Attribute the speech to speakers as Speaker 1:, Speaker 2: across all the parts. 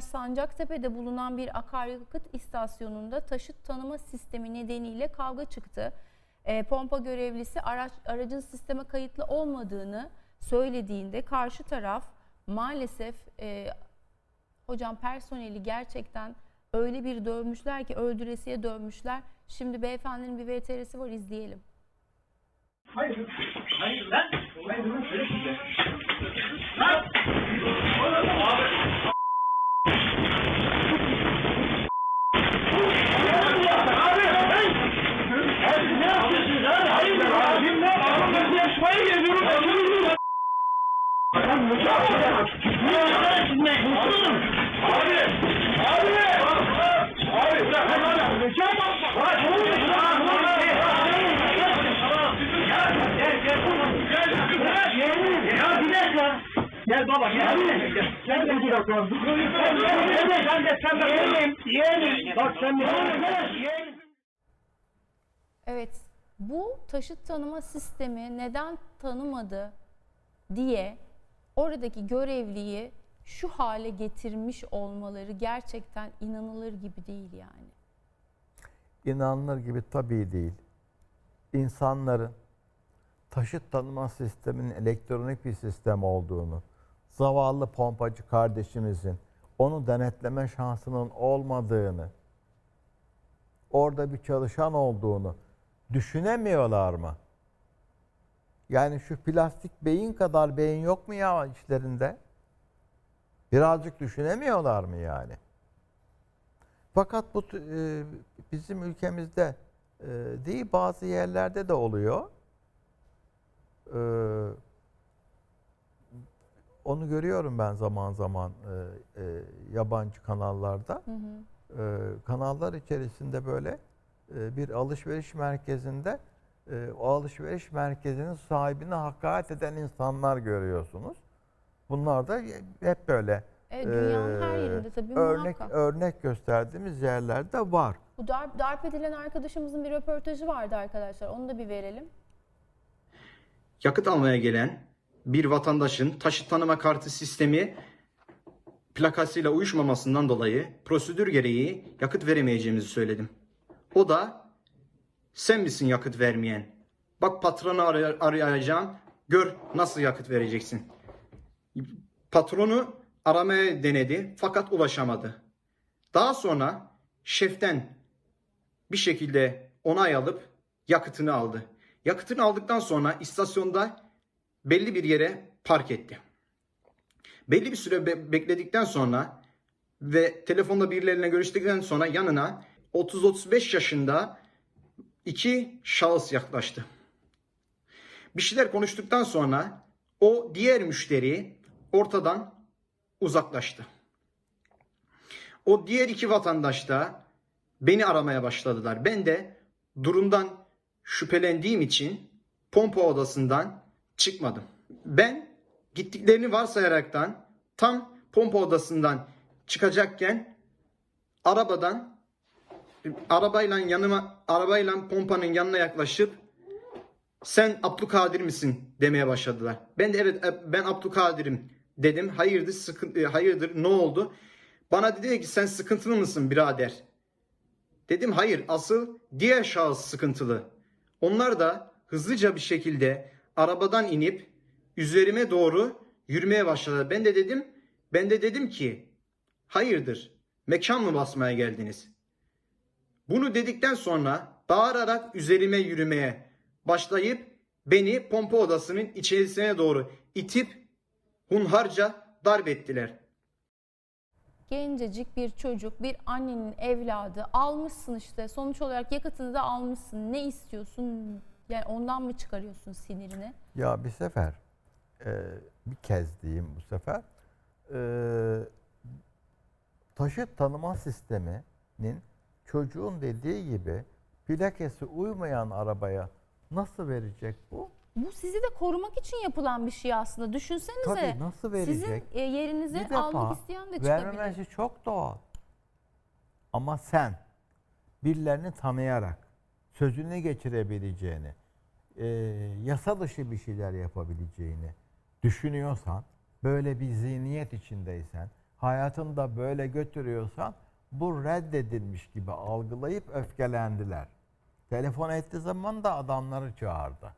Speaker 1: Sancaktepe'de bulunan bir akaryakıt istasyonunda taşıt tanıma sistemi nedeniyle kavga çıktı. E, pompa görevlisi araç, aracın sisteme kayıtlı olmadığını söylediğinde karşı taraf maalesef e, hocam personeli gerçekten öyle bir dövmüşler ki öldüresiye dövmüşler. Şimdi beyefendinin bir VTR'si var izleyelim.
Speaker 2: Hayır. Hayır lan. Hayır söyle size. Lan. Abi.
Speaker 1: Evet, bu taşıt tanıma sistemi neden tanımadı diye oradaki görevliyi şu hale getirmiş olmaları gerçekten inanılır gibi değil yani.
Speaker 3: İnanılır gibi tabii değil. İnsanların taşıt tanıma sisteminin elektronik bir sistem olduğunu, zavallı pompacı kardeşimizin onu denetleme şansının olmadığını, orada bir çalışan olduğunu düşünemiyorlar mı? Yani şu plastik beyin kadar beyin yok mu ya işlerinde? Birazcık düşünemiyorlar mı yani? Fakat bu e, bizim ülkemizde e, değil bazı yerlerde de oluyor. E, onu görüyorum ben zaman zaman e, e, yabancı kanallarda. E, kanallar içerisinde böyle e, bir alışveriş merkezinde e, o alışveriş merkezinin sahibine hakaret eden insanlar görüyorsunuz. Bunlar da hep böyle
Speaker 1: Evet, dünyanın her
Speaker 3: e,
Speaker 1: yerinde tabii
Speaker 3: örnek
Speaker 1: muhakkak.
Speaker 3: örnek gösterdiğimiz yerlerde var.
Speaker 1: Bu darp, darp edilen arkadaşımızın bir röportajı vardı arkadaşlar. Onu da bir verelim.
Speaker 4: yakıt almaya gelen bir vatandaşın taşıt tanıma kartı sistemi plakasıyla uyuşmamasından dolayı prosedür gereği yakıt veremeyeceğimizi söyledim. O da sen misin yakıt vermeyen? Bak patronu aray- arayacağım. Gör nasıl yakıt vereceksin. Patronu aramaya denedi fakat ulaşamadı. Daha sonra şeften bir şekilde onay alıp yakıtını aldı. Yakıtını aldıktan sonra istasyonda belli bir yere park etti. Belli bir süre be- bekledikten sonra ve telefonda birileriyle görüştükten sonra yanına 30-35 yaşında iki şahıs yaklaştı. Bir şeyler konuştuktan sonra o diğer müşteri ortadan uzaklaştı. O diğer iki vatandaş da beni aramaya başladılar. Ben de durumdan şüphelendiğim için pompa odasından çıkmadım. Ben gittiklerini varsayaraktan tam pompa odasından çıkacakken arabadan arabayla yanıma arabayla pompanın yanına yaklaşıp sen Abdülkadir misin demeye başladılar. Ben de evet e, ben Abdülkadir'im dedim. Hayırdır sıkıntı e, hayırdır ne oldu? Bana dedi ki sen sıkıntılı mısın birader? Dedim hayır asıl diğer şahıs sıkıntılı. Onlar da hızlıca bir şekilde arabadan inip üzerime doğru yürümeye başladılar. Ben de dedim ben de dedim ki hayırdır mekan mı basmaya geldiniz? Bunu dedikten sonra bağırarak üzerime yürümeye başlayıp beni pompa odasının içerisine doğru itip hunharca darp ettiler.
Speaker 1: Gencecik bir çocuk, bir annenin evladı almışsın işte sonuç olarak yakıtını da almışsın. Ne istiyorsun? Yani ondan mı çıkarıyorsun sinirini?
Speaker 3: Ya bir sefer, e, bir kez diyeyim bu sefer, e, taşıt tanıma sisteminin çocuğun dediği gibi plakası uymayan arabaya nasıl verecek bu?
Speaker 1: Bu sizi de korumak için yapılan bir şey aslında. Düşünsenize.
Speaker 3: Tabii nasıl verecek?
Speaker 1: Sizin e, yerinize
Speaker 3: bir defa
Speaker 1: almak isteyen de çıkabilir.
Speaker 3: vermemesi çok doğal. Ama sen birilerini tanıyarak sözünü geçirebileceğini, e, yasa dışı bir şeyler yapabileceğini düşünüyorsan, böyle bir zihniyet içindeysen, hayatında böyle götürüyorsan bu reddedilmiş gibi algılayıp öfkelendiler. Telefon ettiği zaman da adamları çağırdı.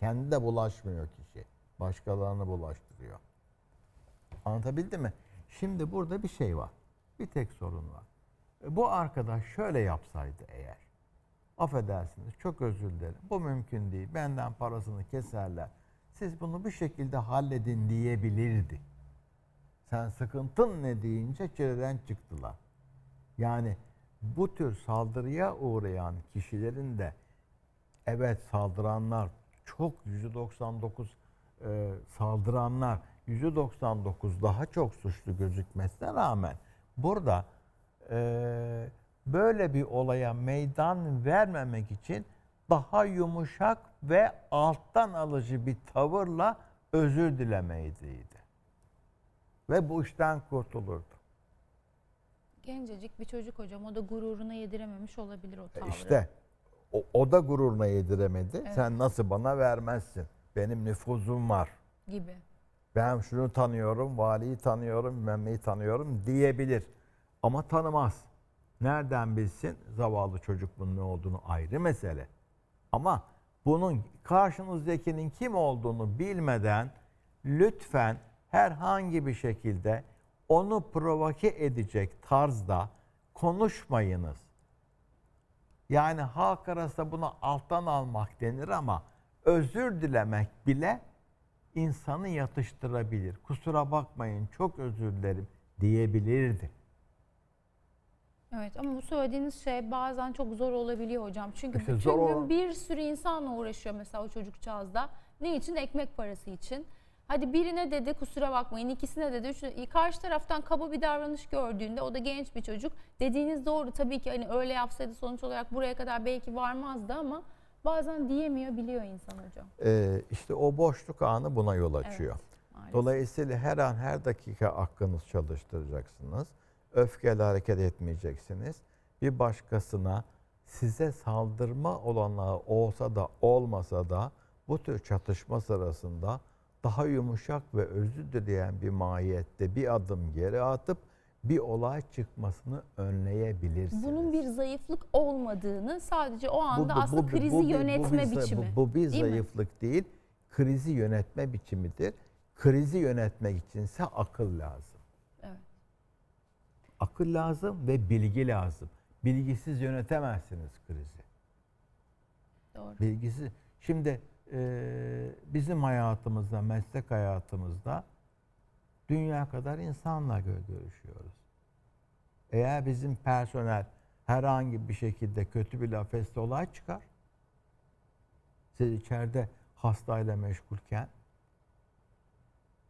Speaker 3: Kendi de bulaşmıyor kişi. Başkalarını bulaştırıyor. Anlatabildim mi? Şimdi burada bir şey var. Bir tek sorun var. E, Bu arkadaş şöyle yapsaydı eğer. Affedersiniz çok özür dilerim. Bu mümkün değil. Benden parasını keserler. Siz bunu bir şekilde halledin diyebilirdi. Sen sıkıntın ne deyince çileden çıktılar. Yani bu tür saldırıya uğrayan kişilerin de evet saldıranlar çok %99 e, saldıranlar %99 daha çok suçlu gözükmesine rağmen burada e, böyle bir olaya meydan vermemek için daha yumuşak ve alttan alıcı bir tavırla özür dilemeydiydi. Ve bu işten kurtulurdu.
Speaker 1: Gencecik bir çocuk hocam o da gururuna yedirememiş olabilir o tavrı.
Speaker 3: İşte o, o da gururuna yediremedi.
Speaker 1: Evet.
Speaker 3: Sen nasıl bana vermezsin? Benim nüfuzum var.
Speaker 1: gibi.
Speaker 3: Ben şunu tanıyorum, valiyi tanıyorum, bilmem neyi tanıyorum diyebilir. Ama tanımaz. Nereden bilsin zavallı çocuk bunun ne olduğunu ayrı mesele. Ama bunun karşınızdakinin kim olduğunu bilmeden lütfen herhangi bir şekilde onu provoke edecek tarzda konuşmayınız. Yani halk arasında buna alttan almak denir ama özür dilemek bile insanı yatıştırabilir. Kusura bakmayın çok özür dilerim diyebilirdi.
Speaker 1: Evet ama bu söylediğiniz şey bazen çok zor olabiliyor hocam. Çünkü
Speaker 3: İşte
Speaker 1: bütün
Speaker 3: zor
Speaker 1: gün
Speaker 3: olan-
Speaker 1: bir sürü insanla uğraşıyor mesela o çocukcağızda. Ne için? Ekmek parası için. Hadi birine dedi kusura bakmayın, ikisine dedi, üçüne, karşı taraftan kaba bir davranış gördüğünde o da genç bir çocuk. Dediğiniz doğru tabii ki hani öyle yapsaydı sonuç olarak buraya kadar belki varmazdı ama bazen diyemiyor biliyor insan hocam.
Speaker 3: Ee, işte o boşluk anı buna yol açıyor.
Speaker 1: Maalesef.
Speaker 3: Dolayısıyla her an her dakika aklınız çalıştıracaksınız. Öfkeyle hareket etmeyeceksiniz. Bir başkasına size saldırma olanağı olsa da olmasa da bu tür çatışma sırasında daha yumuşak ve özür dileyen bir mahiyette bir adım geri atıp bir olay çıkmasını önleyebilirsiniz.
Speaker 1: Bunun bir zayıflık olmadığını sadece o anda
Speaker 3: bu-
Speaker 1: aslında
Speaker 3: bu-
Speaker 1: krizi
Speaker 3: bu bu
Speaker 1: yönetme
Speaker 3: bir za-
Speaker 1: biçimi.
Speaker 3: Bu, bu bir
Speaker 1: değil mi?
Speaker 3: zayıflık değil, krizi yönetme biçimidir. Krizi yönetmek içinse akıl lazım.
Speaker 1: Evet.
Speaker 3: Akıl lazım ve bilgi lazım. Bilgisiz yönetemezsiniz krizi.
Speaker 1: Doğru.
Speaker 3: Bilgisi. Şimdi e, bizim hayatımızda, meslek hayatımızda dünya kadar insanla gö- görüşüyoruz. Eğer bizim personel herhangi bir şekilde kötü bir laf etse olay çıkar. Siz içeride hastayla meşgulken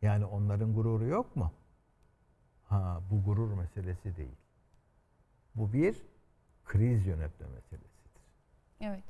Speaker 3: yani onların gururu yok mu? Ha bu gurur meselesi değil. Bu bir kriz yönetme meselesidir.
Speaker 1: Evet.